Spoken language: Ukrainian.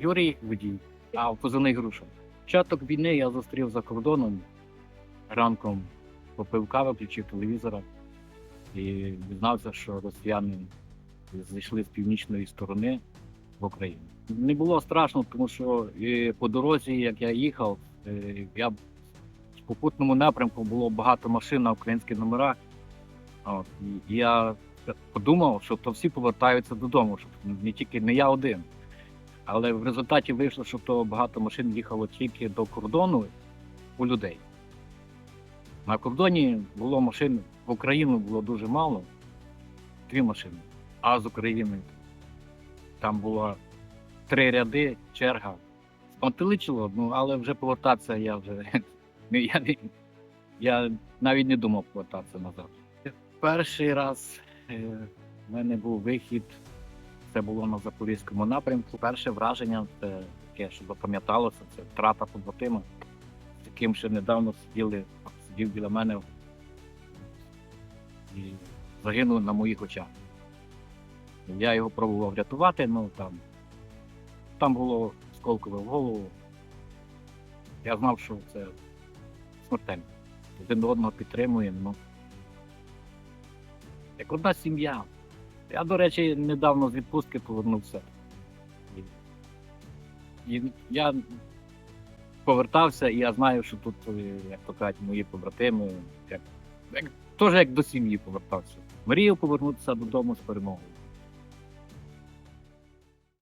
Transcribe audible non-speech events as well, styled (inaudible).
Юрій водій, а позивний груша. Початок війни я зустрів за кордоном. Ранком попив кави, включив телевізора і дізнався, що росіяни зайшли з північної сторони в Україну. Не було страшно, тому що по дорозі, як я їхав, е, я в попутному напрямку було багато машин на українські номера. От, і я подумав, що то всі повертаються додому, що не тільки не я один. Але в результаті вийшло, що то багато машин їхало тільки до кордону у людей. На кордоні було машин в Україну було дуже мало, дві машини. А з України там було три ряди, черга. Спантеличило, ну але вже повертатися я вже (laughs) я, я навіть не думав повертатися назад. Перший раз е, в мене був вихід, це було на Запорізькому напрямку. Перше враження це таке, що запам'яталося, це втрата побратима, з яким ще недавно сиділи, сидів біля мене і загинув на моїх очах. Я його пробував рятувати, ну там, там було сколкове в голову. Я знав, що це смертельно. Один одного підтримуємо. Ну, як одна сім'я. Я, до речі, недавно з відпустки повернувся. І, я повертався, і я знаю, що тут, е, як то кажуть, мої побратими, як, як, теж як до сім'ї повертався. Мріяв повернутися додому з перемогою.